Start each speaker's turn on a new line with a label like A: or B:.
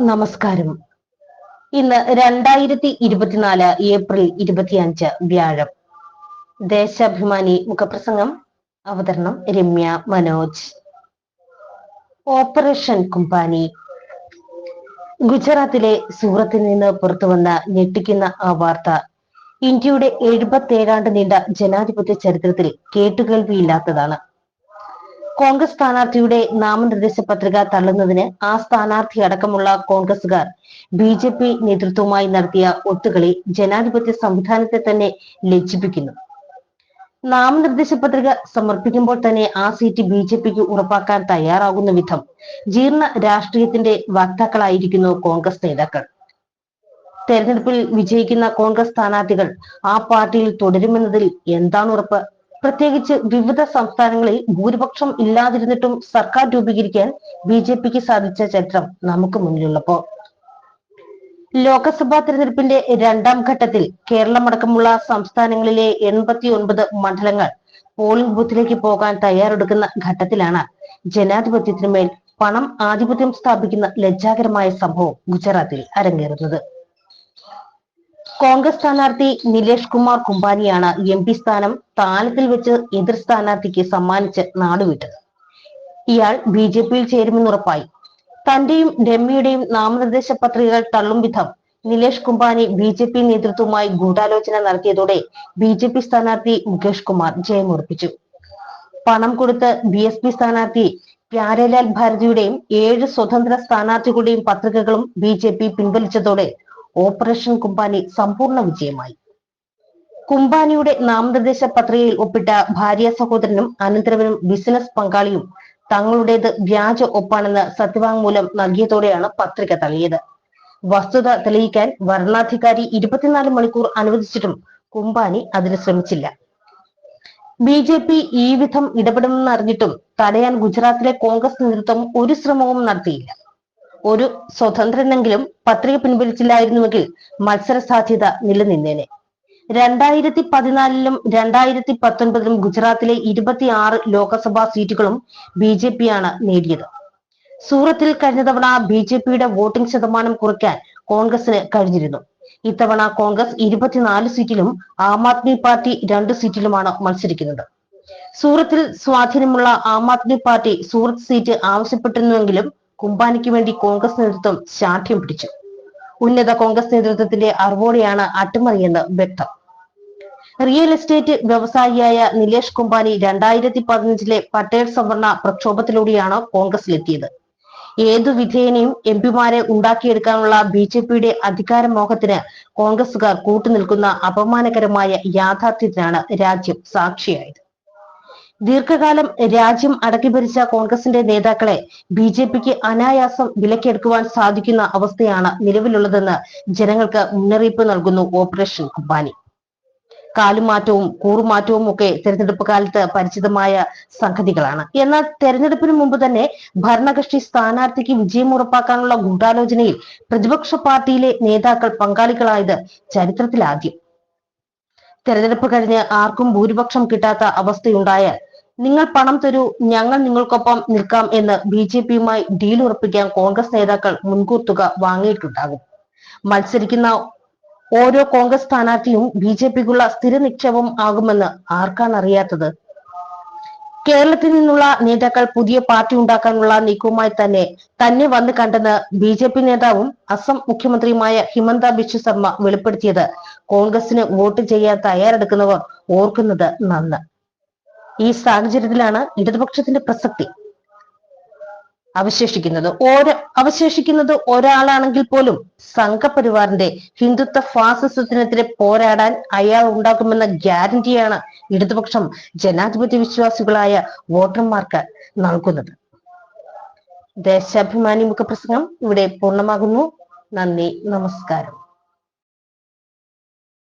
A: നമസ്കാരം. ഇന്ന് രണ്ടായിരത്തി ഇരുപത്തിനാല് ഏപ്രിൽ ഇരുപത്തിയഞ്ച് വ്യാഴം. ദേശാഭിമാനി മുഖപ്രസംഗം അവതരണം രമ്യ മനോജ്. ഓപ്പറേഷൻ കുംപാനി. ഗുജറാത്തിലെ സൂറത്തിൽ നിന്ന് പുറത്തുവന്ന ഞെട്ടിക്കുന്ന ആ വാർത്ത ഇന്ത്യയുടെ എഴുപത്തേഴാണ്ട് നീണ്ട ജനാധിപത്യ ചരിത്രത്തിൽ കേട്ടുകേൾവിയില്ലാത്തതാണ്. കോൺഗ്രസ് സ്ഥാനാർത്ഥിയുടെ നാമനിർദ്ദേശ പത്രിക തള്ളുന്നതിന് ആ സ്ഥാനാർത്ഥി അടക്കമുള്ള കോൺഗ്രസുകാർ ബി ജെ പി നേതൃത്വവുമായി നടത്തിയ ഒത്തുകളി ജനാധിപത്യ സംവിധാനത്തെ തന്നെ ലജ്ജിപ്പിക്കുന്നു. നാമനിർദ്ദേശ പത്രിക സമർപ്പിക്കുമ്പോൾ തന്നെ ആ സീറ്റ് ബി ജെ പിക്ക് ഉറപ്പാക്കാൻ തയ്യാറാകുന്ന വിധം ജീർണ രാഷ്ട്രീയത്തിന്റെ വക്താക്കളായിരിക്കുന്നു കോൺഗ്രസ് നേതാക്കൾ. തെരഞ്ഞെടുപ്പിൽ വിജയിക്കുന്ന കോൺഗ്രസ് സ്ഥാനാർത്ഥികൾ ആ പാർട്ടിയിൽ തുടരുമെന്നതിൽ എന്താണ് ഉറപ്പ്? പ്രത്യേകിച്ച് വിവിധ സംസ്ഥാനങ്ങളിൽ ഭൂരിപക്ഷം ഇല്ലാതിരുന്നിട്ടും സർക്കാർ രൂപീകരിക്കാൻ ബി ജെ പിക്ക് സാധിച്ച ചരിത്രം നമുക്ക് മുന്നിലുള്ളപ്പോ ലോക്സഭാ തെരഞ്ഞെടുപ്പിന്റെ രണ്ടാം ഘട്ടത്തിൽ കേരളമടക്കമുള്ള സംസ്ഥാനങ്ങളിലെ എൺപത്തി ഒൻപത് മണ്ഡലങ്ങൾ പോളിംഗ് ബൂത്തിലേക്ക് പോകാൻ തയ്യാറെടുക്കുന്ന ഘട്ടത്തിലാണ് ജനാധിപത്യത്തിനുമേൽ പണം ആധിപത്യം സ്ഥാപിക്കുന്ന ലജ്ജാകരമായ സംഭവം ഗുജറാത്തിൽ അരങ്ങേറുന്നത്. കോൺഗ്രസ് സ്ഥാനാർത്ഥി നിലേഷ് കുമാർ കുംബാനിയാണ് എം പി സ്ഥാനം താലത്തിൽ വെച്ച് എതിർ സ്ഥാനാർത്ഥിക്ക് സമ്മാനിച്ച് നാടുവിട്ടത്. ഇയാൾ ബി ജെ പിയിൽ ചേരുമെന്നുറപ്പായി തന്റെയും രമ്യയുടെയും നാമനിർദ്ദേശ പത്രികകൾ തള്ളും വിധം Nilesh Kumbhani B J P നേതൃത്വവുമായി ഗൂഢാലോചന നടത്തിയതോടെ ബി ജെ പി സ്ഥാനാർത്ഥി മുകേഷ് കുമാർ ജയമുറപ്പിച്ചു പണം കൊടുത്ത് ബി എസ് പി സ്ഥാനാർത്ഥി പ്യാരലാൽ ഭാരതിയുടെയും ഏഴ് സ്വതന്ത്ര സ്ഥാനാർത്ഥികളുടെയും പത്രികകളും ബി ജെ പി പിൻവലിച്ചതോടെ ഓപ്പറേഷൻ കുംബാനി സമ്പൂർണ വിജയമായി. കുംബാനിയുടെ നാമനിർദ്ദേശ പത്രികയിൽ ഒപ്പിട്ട ഭാര്യ സഹോദരനും അനന്തരവനും ബിസിനസ് പങ്കാളിയും തങ്ങളുടേത് വ്യാജ ഒപ്പാണെന്ന് സത്യവാങ്മൂലം നൽകിയതോടെയാണ് പത്രിക തള്ളിയത്. വസ്തുത തെളിയിക്കാൻ വരണാധികാരി ഇരുപത്തിനാല് മണിക്കൂർ അനുവദിച്ചിട്ടും കുംബാനി അതിന് ശ്രമിച്ചില്ല. ബി ജെ പി ഈ വിധം ഇടപെടുമെന്ന് അറിഞ്ഞിട്ടും തടയാൻ ഗുജറാത്തിലെ കോൺഗ്രസ് നേതൃത്വം ഒരു ശ്രമവും നടത്തിയില്ല. ഒരു സ്വതന്ത്രനെങ്കിലും പത്രിക പിൻവലിച്ചില്ലായിരുന്നുവെങ്കിൽ മത്സര സാധ്യത നിലനിന്നേനെ. രണ്ടായിരത്തി പതിനാലിലും രണ്ടായിരത്തി പത്തൊൻപതിലും ഗുജറാത്തിലെ ഇരുപത്തിയാറ് ലോക്സഭാ സീറ്റുകളും ബി ജെ പിയാണ് നേടിയത്. സൂറത്തിൽ കഴിഞ്ഞ തവണ ബി ജെ പിയുടെ വോട്ടിംഗ് ശതമാനം കുറയ്ക്കാൻ കോൺഗ്രസിന് കഴിഞ്ഞിരുന്നു. ഇത്തവണ കോൺഗ്രസ് ഇരുപത്തിനാല് സീറ്റിലും ആം ആദ്മി പാർട്ടി രണ്ട് സീറ്റിലുമാണ് മത്സരിക്കുന്നത്. സൂറത്തിൽ സ്വാധീനമുള്ള ആം ആദ്മി പാർട്ടി സൂറത്ത് സീറ്റ് ആവശ്യപ്പെട്ടിരുന്നുവെങ്കിലും കുംബാനിക്ക് വേണ്ടി കോൺഗ്രസ് നേതൃത്വം ശാഠ്യം പിടിച്ചു. ഉന്നത കോൺഗ്രസ് നേതൃത്വത്തിന്റെ അറിവോടെയാണ് അട്ടിമറിയെന്ന് വ്യക്തം. റിയൽ എസ്റ്റേറ്റ് വ്യവസായിയായ നിലേഷ് കുംബാനി രണ്ടായിരത്തി പതിനഞ്ചിലെ പട്ടേൽ സംവരണ പ്രക്ഷോഭത്തിലൂടെയാണ് കോൺഗ്രസിലെത്തിയത്. ഏതു വിധേയനെയും എം പിമാരെ ഉണ്ടാക്കിയെടുക്കാനുള്ള ബി ജെ പിയുടെ അധികാരമോഹത്തിന് കോൺഗ്രസുകാർ കൂട്ടുനിൽക്കുന്ന അപമാനകരമായ യാഥാർത്ഥ്യത്തിനാണ് രാജ്യം സാക്ഷിയായത്. ദീർഘകാലം രാജ്യം അടക്കി ഭരിച്ച കോൺഗ്രസിന്റെ നേതാക്കളെ ബി ജെ പിക്ക് അനായാസം വിലക്കെടുക്കുവാൻ സാധിക്കുന്ന അവസ്ഥയാണ് നിലവിലുള്ളതെന്ന് ജനങ്ങൾക്ക് മുന്നറിയിപ്പ് നൽകുന്നു ഓപ്പറേഷൻ കുംബാനി കാലുമാറ്റവും കൂറുമാറ്റവും ഒക്കെ തെരഞ്ഞെടുപ്പ് കാലത്ത് പരിചിതമായ സംഗതികളാണ്. എന്നാൽ തെരഞ്ഞെടുപ്പിന് മുമ്പ് തന്നെ ഭരണകക്ഷി സ്ഥാനാർത്ഥിക്ക് വിജയം ഉറപ്പാക്കാനുള്ള ഗൂഢാലോചനയിൽ പ്രതിപക്ഷ പാർട്ടിയിലെ നേതാക്കൾ പങ്കാളികളായത് ചരിത്രത്തിലാദ്യം. തെരഞ്ഞെടുപ്പ് കഴിഞ്ഞ് ആർക്കും ഭൂരിപക്ഷം കിട്ടാത്ത അവസ്ഥയുണ്ടായാൽ നിങ്ങൾ പണം തരൂ ഞങ്ങൾ നിങ്ങൾക്കൊപ്പം നിൽക്കാം എന്ന് ബി ജെ പിയുമായി ഡീൽ ഉറപ്പിക്കാൻ കോൺഗ്രസ് നേതാക്കൾ മുൻകൂർ തുക വാങ്ങിയിട്ടുണ്ടാകും. മത്സരിക്കുന്ന ഓരോ കോൺഗ്രസ് സ്ഥാനാർത്ഥിയും ബി ജെ പിക്കുള്ള സ്ഥിര നിക്ഷേപം ആകുമെന്ന് ആർക്കാണ് അറിയാത്തത്? കേരളത്തിൽ നിന്നുള്ള നേതാക്കൾ പുതിയ പാർട്ടി ഉണ്ടാക്കാനുള്ള നീക്കവുമായി തന്നെ തന്നെ വന്ന് കണ്ടെന്ന് ബി ജെ പി നേതാവും അസം മുഖ്യമന്ത്രിയുമായ ഹിമന്ത ബിശ്വ ശർമ്മ വെളിപ്പെടുത്തിയത്. കോൺഗ്രസിന് വോട്ട് ചെയ്യാൻ തയ്യാറെടുക്കുന്നവർ ഓർക്കുന്നത് നന്ന്. ഈ സാഹചര്യത്തിലാണ് ഇടതുപക്ഷത്തിന്റെ പ്രസക്തി അവശേഷിക്കുന്നത്. ഓരോ അവശേഷിക്കുന്നത് ഒരാളാണെങ്കിൽ പോലും സംഘപരിവാറിന്റെ ഹിന്ദുത്വ ഫാസിസത്തിനെതിരെ പോരാടാൻ അയാൾ ഉണ്ടാക്കുമെന്ന ഗ്യാരണ്ടിയാണ് ഇടതുപക്ഷം ജനാധിപത്യ വിശ്വാസികളായ വോട്ടർമാർക്ക് നൽകുന്നത്. ദേശാഭിമാനി മുഖപ്രസംഗം ഇവിടെ പൂർണമാകുന്നു. നന്ദി നമസ്കാരം.